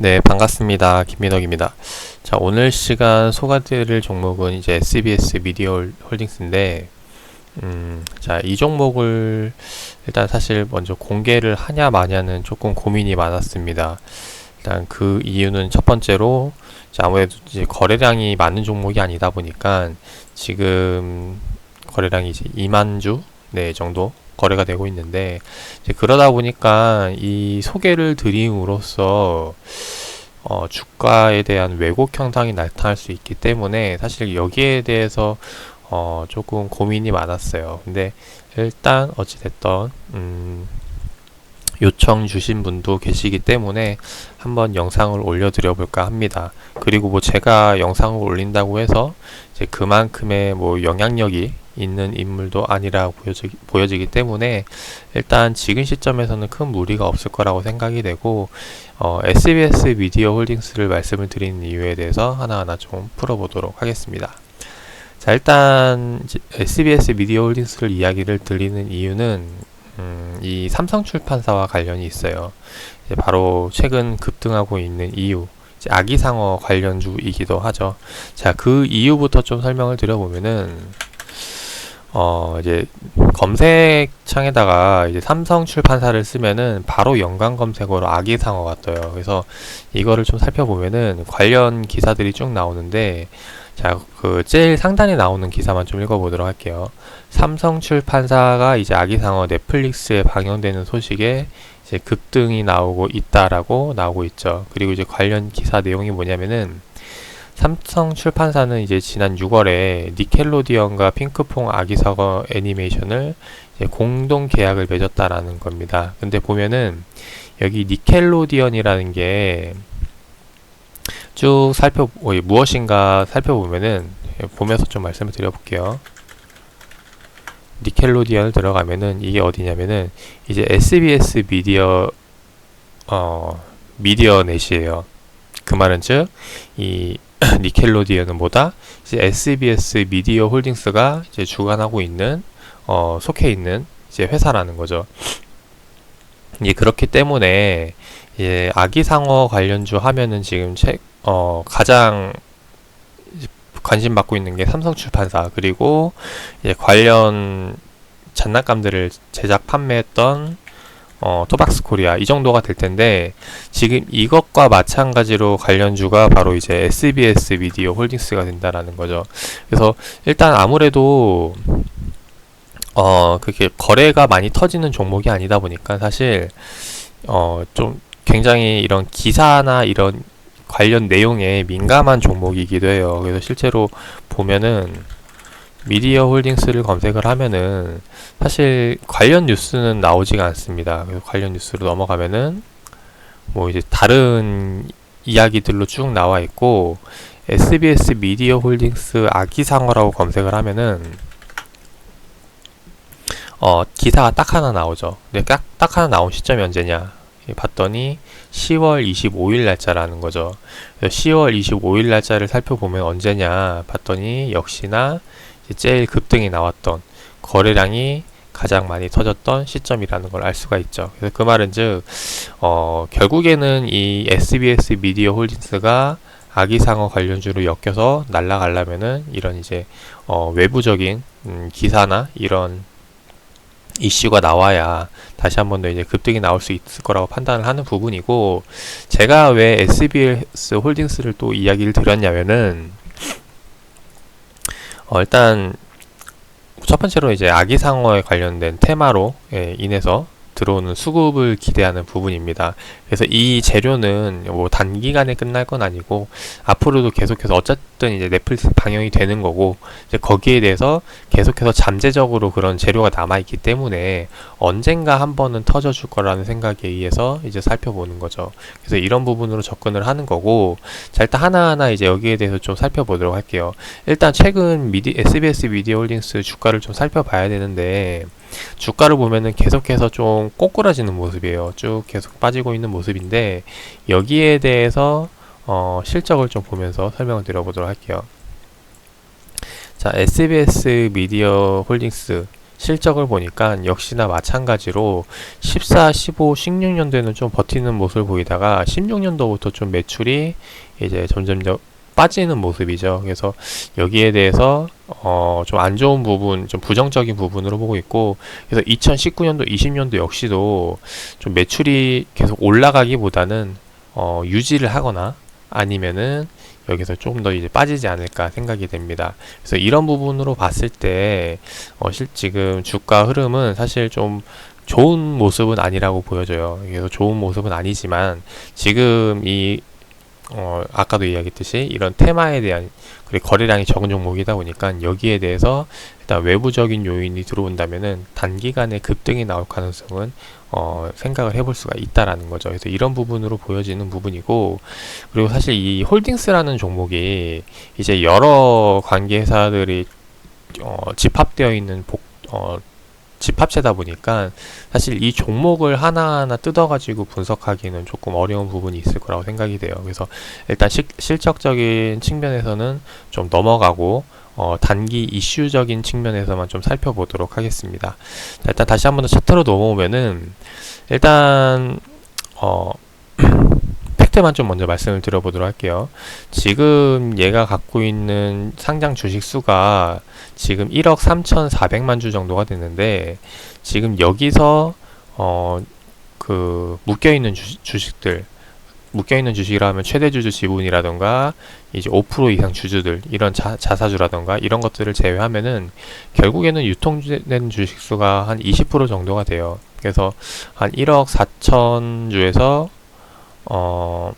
네, 반갑습니다. 김민혁입니다. 자, 오늘 시간 소개드릴 종목은 이제 SBS 미디어 홀딩스인데, 음, 자, 이 종목을 일단 사실 먼저 공개를 하냐 마냐는 조금 고민이 많았습니다. 일단 그 이유는 첫 번째로, 자, 아무래도 이제 거래량이 많은 종목이 아니다 보니까 지금 거래량이 이제 2만 주, 네, 정도 거래가 되고 있는데 그러다 보니까 이 소개를 드림으로써 어, 주가에 대한 왜곡 현상이 나타날 수 있기 때문에 사실 여기에 대해서 어, 조금 고민이 많았어요. 근데 일단 어찌됐던 음, 요청 주신 분도 계시기 때문에 한번 영상을 올려드려 볼까 합니다. 그리고 뭐 제가 영상을 올린다고 해서 이제 그만큼의 뭐 영향력이 있는 인물도 아니라 보여지기, 보여지기 때문에 일단 지금 시점에서는 큰 무리가 없을 거라고 생각이 되고 어, SBS 미디어 홀딩스를 말씀을 드리는 이유에 대해서 하나하나 좀 풀어보도록 하겠습니다. 자 일단 SBS 미디어 홀딩스를 이야기를 드리는 이유는 음, 이 삼성 출판사와 관련이 있어요. 바로 최근 급등하고 있는 이유 아기상어 관련주이기도 하죠. 자, 그 이유부터 좀 설명을 드려보면은, 어, 이제 검색창에다가 이제 삼성 출판사를 쓰면은 바로 연관 검색어로 아기 상어가 떠요. 그래서 이거를 좀 살펴보면은 관련 기사들이 쭉 나오는데 자, 그 제일 상단에 나오는 기사만 좀 읽어보도록 할게요. 삼성 출판사가 이제 아기 상어 넷플릭스에 방영되는 소식에 이제 급등이 나오고 있다라고 나오고 있죠. 그리고 이제 관련 기사 내용이 뭐냐면은 삼성 출판사는 이제 지난 6월에 니켈로디언과 핑크퐁 아기사과 애니메이션을 공동 계약을 맺었다라는 겁니다. 근데 보면은 여기 니켈로디언이라는 게 쭉 살펴 어, 무엇인가 살펴보면은 보면서 좀 말씀을 드려볼게요. 니켈로디언을 들어가면은 이게 어디냐면은 이제 SBS 미디어 어 미디어 넷이에요. 그 말은 즉이 니켈로디언은 뭐다? 이제 SBS 미디어 홀딩스가 이제 주관하고 있는 어, 속해 있는 이제 회사라는 거죠. 이게 그렇기 때문에 예, 아기상어 관련주 하면은 지금 책, 어, 가장 관심 받고 있는 게 삼성 출판사 그리고 이제 관련 장난감들을 제작 판매했던 어, 토박스 코리아 이 정도가 될 텐데 지금 이것과 마찬가지로 관련주가 바로 이제 SBS 미디어 홀딩스가 된다라는 거죠. 그래서 일단 아무래도 어 그게 거래가 많이 터지는 종목이 아니다 보니까 사실 어 좀 굉장히 이런 기사나 이런 관련 내용에 민감한 종목이기도 해요. 그래서 실제로 보면은 미디어 홀딩스를 검색을 하면은 사실 관련 뉴스는 나오지가 않습니다. 관련 뉴스로 넘어가면은 뭐 이제 다른 이야기들로 쭉 나와 있고 SBS 미디어 홀딩스 아기상어라고 검색을 하면은 어 기사가 딱 하나 나오죠. 근데 딱, 딱 하나 나온 시점이 언제냐? 봤더니 10월 25일 날짜라는 거죠. 10월 25일 날짜를 살펴보면 언제냐 봤더니 역시나 제일 급등이 나왔던 거래량이 가장 많이 터졌던 시점이라는 걸 알 수가 있죠. 그래서 그 말은 즉, 어, 결국에는 이 SBS 미디어 홀딩스가 아기상어 관련주로 엮여서 날아가려면은 이런 이제, 어, 외부적인, 음, 기사나 이런 이슈가 나와야 다시 한 번 더 이제 급등이 나올 수 있을 거라고 판단을 하는 부분이고, 제가 왜 SBS 홀딩스를 또 이야기를 드렸냐면은, 어, 일단 첫 번째로 이제 아기상어에 관련된 테마로 예, 인해서 들어오는 수급을 기대하는 부분입니다. 그래서 이 재료는 뭐 단기간에 끝날 건 아니고 앞으로도 계속해서 어쨌든 이제 넷플릭스 방영이 되는 거고 이제 거기에 대해서 계속해서 잠재적으로 그런 재료가 남아 있기 때문에 언젠가 한 번은 터져 줄 거라는 생각에 의해서 이제 살펴보는 거죠. 그래서 이런 부분으로 접근을 하는 거고 자 일단 하나하나 이제 여기에 대해서 좀 살펴보도록 할게요. 일단 최근 미디 SBS 미디어 홀딩스 주가를 좀 살펴봐야 되는데 주가를 보면은 계속해서 좀 꼬꾸라지는 모습이에요. 쭉 계속 빠지고 있는 모습인데 여기에 대해서 어, 실적을 좀 보면서 설명을 드려보도록 할게요. 자, SBS 미디어 홀딩스 실적을 보니까 역시나 마찬가지로 14, 15, 16년도에는 좀 버티는 모습을 보이다가 16년도부터 좀 매출이 이제 점점 더 빠지는 모습이죠. 그래서 여기에 대해서 어, 좀 안 좋은 부분, 좀 부정적인 부분으로 보고 있고, 그래서 2019년도, 20년도 역시도 좀 매출이 계속 올라가기보다는 어, 유지를 하거나 아니면은 여기서 조금 더 이제 빠지지 않을까 생각이 됩니다. 그래서 이런 부분으로 봤을 때, 어, 실, 지금 주가 흐름은 사실 좀 좋은 모습은 아니라고 보여져요. 그래서 좋은 모습은 아니지만, 지금 이 어, 아까도 이야기했듯이 이런 테마에 대한 그리고 거래량이 적은 종목이다 보니까 여기에 대해서 일단 외부적인 요인이 들어온다면은 단기간에 급등이 나올 가능성은 어, 생각을 해볼 수가 있다라는 거죠. 그래서 이런 부분으로 보여지는 부분이고 그리고 사실 이 홀딩스라는 종목이 이제 여러 관계사들이 어, 집합되어 있는 복, 어, 집합체다 보니까 사실 이 종목을 하나하나 뜯어가지고 분석하기는 조금 어려운 부분이 있을 거라고 생각이 돼요. 그래서 일단 시, 실적적인 측면에서는 좀 넘어가고 어, 단기 이슈적인 측면에서만 좀 살펴보도록 하겠습니다. 자, 일단 다시 한 번 더 차트로 넘어오면은 일단 어, 팩트만 좀 먼저 말씀을 드려보도록 할게요. 지금 얘가 갖고 있는 상장 주식 수가 지금 1억 3,400만 주 정도가 됐는데 지금 여기서 어 그 묶여 있는 주식들 묶여 있는 주식이라면 최대 주주 지분이라던가 이제 5% 이상 주주들 이런 자, 자사주라던가 이런 것들을 제외하면은 결국에는 유통된 주식 수가 한 20% 정도가 돼요. 그래서 한 1억 4천 주에서 어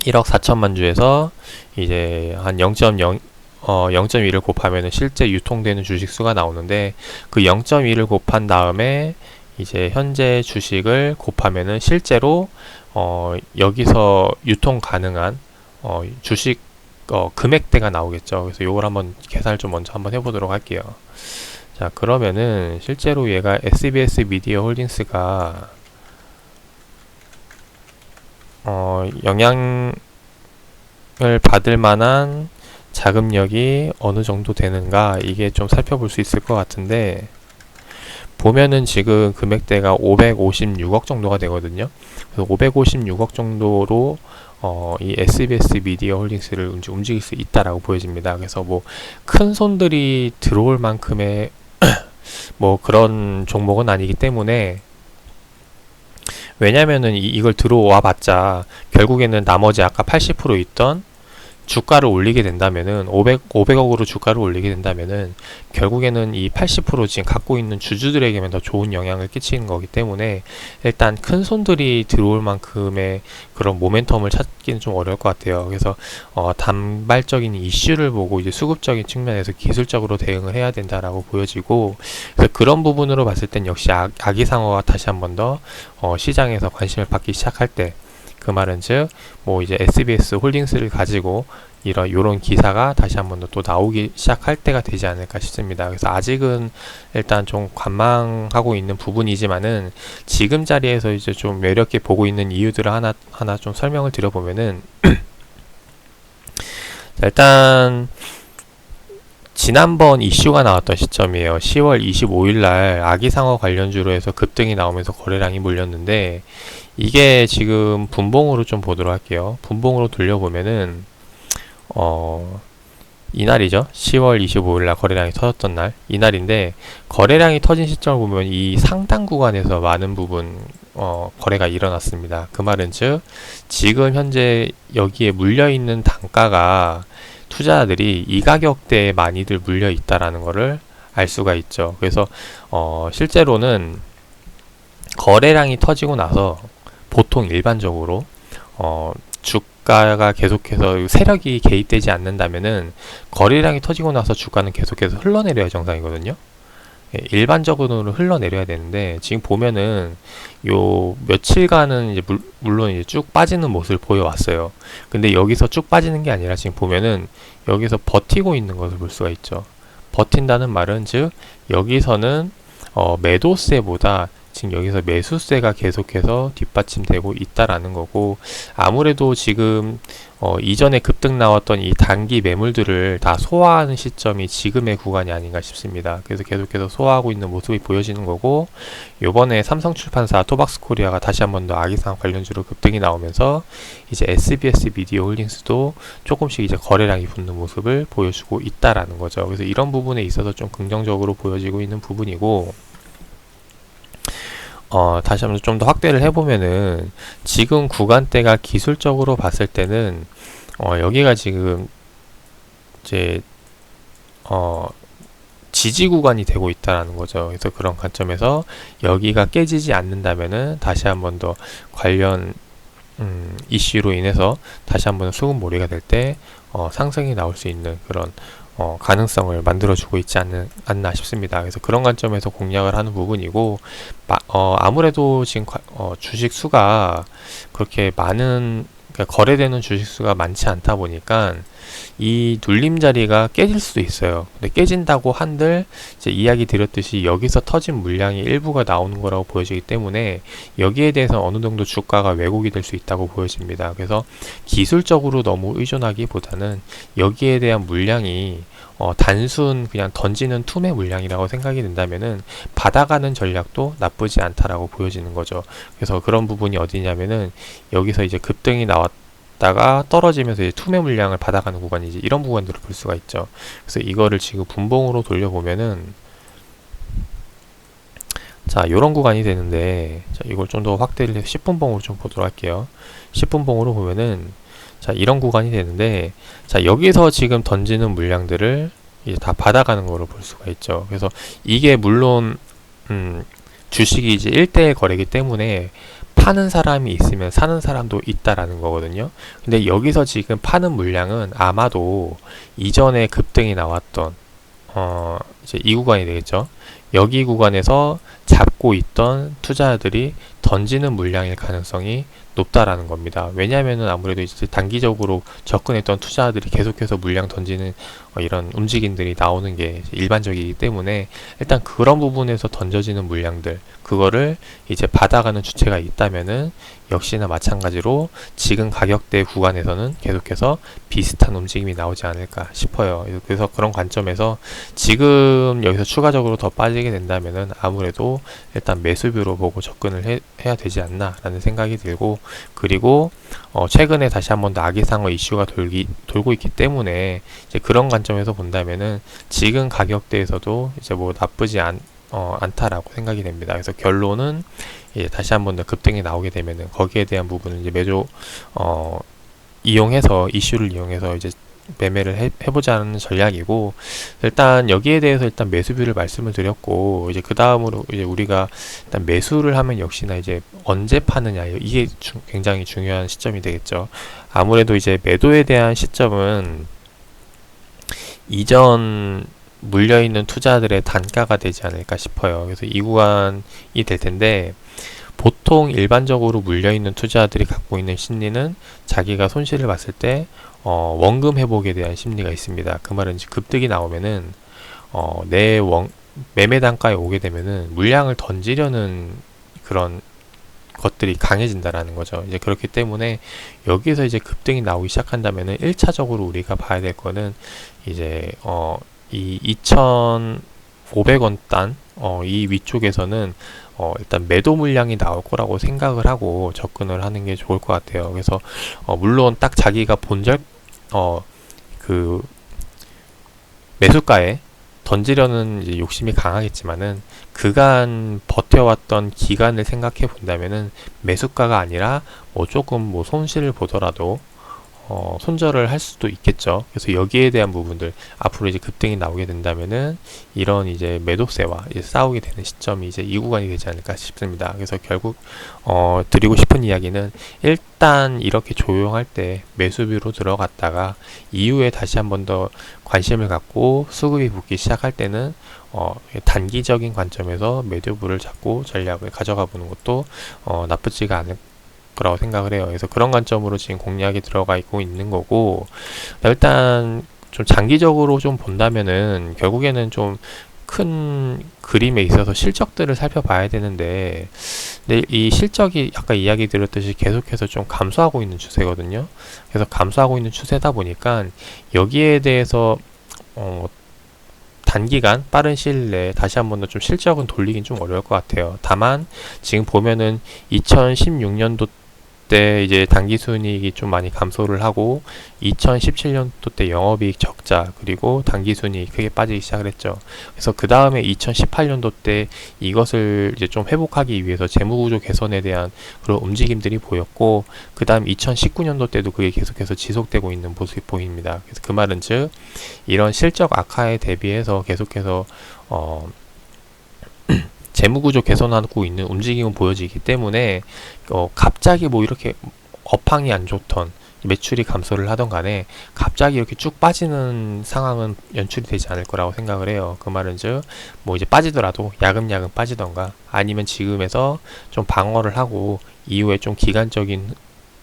1억 4천만 주에서 이제 한 0.0 어, 0.1을 곱하면 실제 유통되는 주식 수가 나오는데 그 0.1을 곱한 다음에 이제 현재 주식을 곱하면은 실제로 어, 여기서 유통 가능한 어, 주식 어, 금액대가 나오겠죠. 그래서 이걸 한번 계산을 좀 먼저 한번 해보도록 할게요. 자 그러면은 실제로 얘가 SBS 미디어 홀딩스가 어, 영향을 받을 만한 자금력이 어느 정도 되는가 이게 좀 살펴볼 수 있을 것 같은데 보면은 지금 금액대가 556억 정도가 되거든요. 그래서 556억 정도로 어, 이 SBS 미디어 홀딩스를 움직일 수 있다라고 보여집니다. 그래서 뭐 큰 손들이 들어올 만큼의 뭐 그런 종목은 아니기 때문에 왜냐면은 이, 이걸 들어와 봤자 결국에는 나머지 아까 80% 있던 주가를 올리게 된다면은 500 500억으로 주가를 올리게 된다면은 결국에는 이 80% 지금 갖고 있는 주주들에게만 더 좋은 영향을 끼치는 거기 때문에 일단 큰 손들이 들어올 만큼의 그런 모멘텀을 찾기는 좀 어려울 것 같아요. 그래서 어, 단발적인 이슈를 보고 이제 수급적인 측면에서 기술적으로 대응을 해야 된다라고 보여지고 그래서 그런 부분으로 봤을 땐 역시 아, 아기상어가 다시 한 번 더 어, 시장에서 관심을 받기 시작할 때 그 말은 즉 뭐 이제 SBS 홀딩스를 가지고 이런 요런 기사가 다시 한번더또 나오기 시작할 때가 되지 않을까 싶습니다. 그래서 아직은 일단 좀 관망하고 있는 부분이지만은 지금 자리에서 이제 좀 매력 있게 보고 있는 이유들을 하나 하나 좀 설명을 드려보면은 일단 지난번 이슈가 나왔던 시점이에요. 10월 25일 날 아기상어 관련주로 해서 급등이 나오면서 거래량이 몰렸는데 이게 지금 분봉으로 좀 보도록 할게요. 분봉으로 돌려보면은 어 이날이죠. 10월 25일 날 거래량이 터졌던 날 이날인데 거래량이 터진 시점을 보면 이 상당 구간에서 많은 부분 어, 거래가 일어났습니다. 그 말은 즉 지금 현재 여기에 물려 있는 단가가 투자자들이 이 가격대에 많이들 물려 있다라는 것을 알 수가 있죠. 그래서 어, 실제로는 거래량이 터지고 나서 보통 일반적으로 어, 주가가 계속해서 세력이 개입되지 않는다면은 거래량이 터지고 나서 주가는 계속해서 흘러내려야 정상이거든요. 예, 일반적으로는 흘러내려야 되는데 지금 보면은 요 며칠간은 이제 물, 물론 이제 쭉 빠지는 모습을 보여왔어요. 근데 여기서 쭉 빠지는 게 아니라 지금 보면은 여기서 버티고 있는 것을 볼 수가 있죠. 버틴다는 말은 즉 여기서는 어, 매도세보다 지금 여기서 매수세가 계속해서 뒷받침되고 있다라는 거고 아무래도 지금 어, 이전에 급등 나왔던 이 단기 매물들을 다 소화하는 시점이 지금의 구간이 아닌가 싶습니다. 그래서 계속해서 소화하고 있는 모습이 보여지는 거고 요번에 삼성출판사 토박스코리아가 다시 한 번 더 아기상 관련주로 급등이 나오면서 이제 SBS 미디어 홀딩스도 조금씩 이제 거래량이 붙는 모습을 보여주고 있다라는 거죠. 그래서 이런 부분에 있어서 좀 긍정적으로 보여지고 있는 부분이고 어, 다시 한번 좀 더 확대를 해보면은 지금 구간대가 기술적으로 봤을 때는 어, 여기가 지금 이제 어, 지지 구간이 되고 있다라는 거죠. 그래서 그런 관점에서 여기가 깨지지 않는다면은 다시 한번 더 관련 음, 이슈로 인해서 다시 한번 수급 몰이가 될때 어, 상승이 나올 수 있는 그런 어, 가능성을 만들어주고 있지 않는, 않나 싶습니다. 그래서 그런 관점에서 공략을 하는 부분이고, 마, 어, 아무래도 지금 과, 어, 주식 수가 그렇게 많은, 그러니까 거래되는 주식 수가 많지 않다 보니까 이 눌림 자리가 깨질 수도 있어요. 근데 깨진다고 한들 이제 이야기 드렸듯이 여기서 터진 물량이 일부가 나오는 거라고 보여지기 때문에 여기에 대해서 어느 정도 주가가 왜곡이 될 수 있다고 보여집니다. 그래서 기술적으로 너무 의존하기보다는 여기에 대한 물량이 어, 단순 그냥 던지는 투매 물량이라고 생각이 된다면은 받아가는 전략도 나쁘지 않다라고 보여지는 거죠. 그래서 그런 부분이 어디냐면은 여기서 이제 급등이 나왔 다가 떨어지면서 이제 투매 물량을 받아가는 구간이지 이런 구간들을 볼 수가 있죠. 그래서 이거를 지금 분봉으로 돌려보면은 자, 요런 구간이 되는데 자, 이걸 좀 더 확대를 해서 10분봉으로 좀 보도록 할게요. 10분봉으로 보면은 자, 이런 구간이 되는데, 자, 여기서 지금 던지는 물량들을 이제 다 받아가는 거로 볼 수가 있죠. 그래서 이게 물론, 음, 주식이 이제 1대1 거래기 때문에 파는 사람이 있으면 사는 사람도 있다라는 거거든요. 근데 여기서 지금 파는 물량은 아마도 이전에 급등이 나왔던, 어, 이제 이 구간이 되겠죠. 여기 구간에서 잡고 있던 투자들이 던지는 물량일 가능성이 높다라는 겁니다. 왜냐하면 아무래도 이제 단기적으로 접근했던 투자들이 계속해서 물량 던지는 어, 이런 움직임들이 나오는 게 일반적이기 때문에 일단 그런 부분에서 던져지는 물량들 그거를 이제 받아가는 주체가 있다면은 역시나 마찬가지로 지금 가격대 구간에서는 계속해서 비슷한 움직임이 나오지 않을까 싶어요. 그래서 그런 관점에서 지금 여기서 추가적으로 더 빠지게 된다면은 아무래도 일단 매수뷰로 보고 접근을 해, 해야 되지 않나라는 생각이 들고 그리고 어 최근에 다시 한번 더 아기상어 이슈가 돌기, 돌고 있기 때문에 이제 그런 관점에서 본다면은 지금 가격대에서도 이제 뭐 나쁘지 않, 어, 않다라고 생각이 됩니다. 그래서 결론은 이제 다시 한 번 더 급등이 나오게 되면은 거기에 대한 부분은 이제 매조 어, 이용해서 이슈를 이용해서 이제 매매를 해, 해보자는 전략이고 일단 여기에 대해서 일단 매수비를 말씀을 드렸고 이제 그 다음으로 이제 우리가 일단 매수를 하면 역시나 이제 언제 파느냐 이게 주, 굉장히 중요한 시점이 되겠죠 아무래도 이제 매도에 대한 시점은 이전 물려있는 투자들의 단가가 되지 않을까 싶어요 그래서 이 구간이 될 텐데 보통 일반적으로 물려있는 투자들이 갖고 있는 심리는 자기가 손실을 봤을 때 어, 원금 회복에 대한 심리가 있습니다. 그 말은 급등이 나오면은 어, 내 원, 매매 단가에 오게 되면은 물량을 던지려는 그런 것들이 강해진다라는 거죠. 이제 그렇기 때문에 여기서 이제 급등이 나오기 시작한다면은 1차적으로 우리가 봐야 될 거는 이제 어, 이 2,500원 단, 어, 이 위쪽에서는 어, 일단 매도 물량이 나올 거라고 생각을 하고 접근을 하는 게 좋을 것 같아요. 그래서 어, 물론 딱 자기가 본절 어, 그 매수가에 던지려는 욕심이 강하겠지만은 그간 버텨왔던 기간을 생각해 본다면은 매수가가 아니라 뭐 조금 뭐 손실을 보더라도 어, 손절을 할 수도 있겠죠. 그래서 여기에 대한 부분들 앞으로 이제 급등이 나오게 된다면은 이런 이제 매도세와 이제 싸우게 되는 시점이 이제 이 구간이 되지 않을까 싶습니다. 그래서 결국 어, 드리고 싶은 이야기는 일단 이렇게 조용할 때 매수비로 들어갔다가 이후에 다시 한 번 더 관심을 갖고 수급이 붙기 시작할 때는 어, 단기적인 관점에서 매도부를 잡고 전략을 가져가 보는 것도 어, 나쁘지가 않을 거라고 생각을 해요. 그래서 그런 관점으로 지금 공략이 들어가 있고 있는 거고 일단 좀 장기적으로 좀 본다면은 결국에는 좀 큰 그림에 있어서 실적들을 살펴봐야 되는데 근데 이 실적이 아까 이야기 드렸듯이 계속해서 좀 감소하고 있는 추세거든요. 그래서 감소하고 있는 추세다 보니까 여기에 대해서 어, 단기간 빠른 시일 내에 다시 한 번 더 좀 실적은 돌리긴 좀 어려울 것 같아요. 다만 지금 보면은 2016년도 때 이제 단기 순이익이 좀 많이 감소를 하고 2017년도 때 영업이익 적자 그리고 단기 순이익 크게 빠지기 시작을 했죠. 그래서 그 다음에 2018년도 때 이것을 이제 좀 회복하기 위해서 재무구조 개선에 대한 그런 움직임들이 보였고 그 다음 2019년도 때도 그게 계속해서 지속되고 있는 모습이 보입니다. 그래서 그 말은 즉 이런 실적 악화에 대비해서 계속해서 어 재무구조 개선하고 있는 움직임은 보여지기 때문에 어, 갑자기 뭐 이렇게 업황이 안 좋던 매출이 감소를 하던 간에 갑자기 이렇게 쭉 빠지는 상황은 연출이 되지 않을 거라고 생각을 해요. 그 말은 즉, 뭐 이제 빠지더라도 야금야금 빠지던가 아니면 지금에서 좀 방어를 하고 이후에 좀 기간적인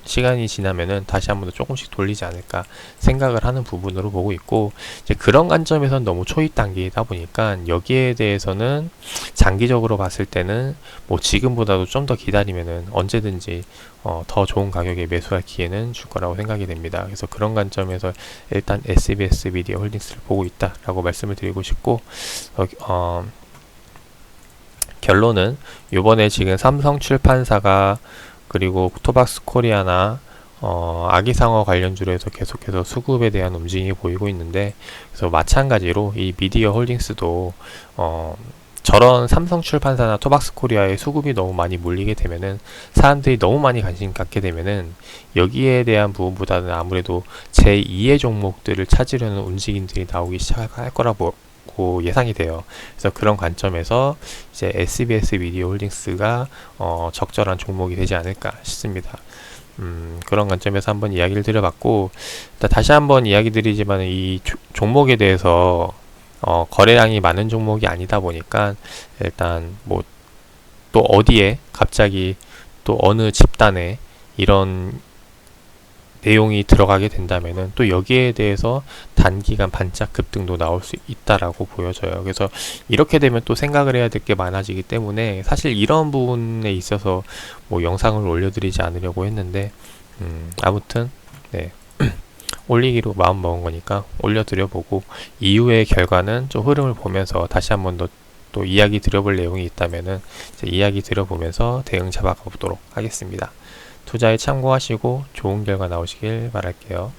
시간이 지나면은 다시 한번 더 조금씩 돌리지 않을까 생각을 하는 부분으로 보고 있고 이제 그런 관점에선 너무 초입 단계이다 보니까 여기에 대해서는 장기적으로 봤을 때는 뭐 지금보다도 좀 더 기다리면은 언제든지 어, 더 좋은 가격에 매수할 기회는 줄 거라고 생각이 됩니다. 그래서 그런 관점에서 일단 SBS 미디어 홀딩스를 보고 있다라고 말씀을 드리고 싶고 어, 어, 결론은 요번에 지금 삼성 출판사가 그리고 토박스 코리아나 어, 아기상어 관련주로 해서 계속해서 수급에 대한 움직임이 보이고 있는데 그래서 마찬가지로 이 미디어 홀딩스도 어, 저런 삼성 출판사나 토박스 코리아의 수급이 너무 많이 몰리게 되면은 사람들이 너무 많이 관심 갖게 되면은 여기에 대한 부분보다는 아무래도 제2의 종목들을 찾으려는 움직임들이 나오기 시작할 거라고 예상이 돼요. 그래서 그런 관점에서 이제 SBS 미디어 홀딩스가 어, 적절한 종목이 되지 않을까 싶습니다. 음, 그런 관점에서 한번 이야기를 드려봤고 다시 한번 이야기 드리지만 이 조, 종목에 대해서 어, 거래량이 많은 종목이 아니다 보니까 일단 뭐 또 어디에 갑자기 또 어느 집단에 이런 내용이 들어가게 된다면은 또 여기에 대해서 단기간 반짝 급등도 나올 수 있다라고 보여져요. 그래서 이렇게 되면 또 생각을 해야 될 게 많아지기 때문에 사실 이런 부분에 있어서 뭐 영상을 올려드리지 않으려고 했는데 음, 아무튼 네. 올리기로 마음 먹은 거니까 올려드려 보고 이후의 결과는 좀 흐름을 보면서 다시 한 번 더 또 이야기 드려볼 내용이 있다면은 이야기 드려보면서 대응 잡아가 보도록 하겠습니다. 투자에 참고하시고 좋은 결과 나오시길 바랄게요.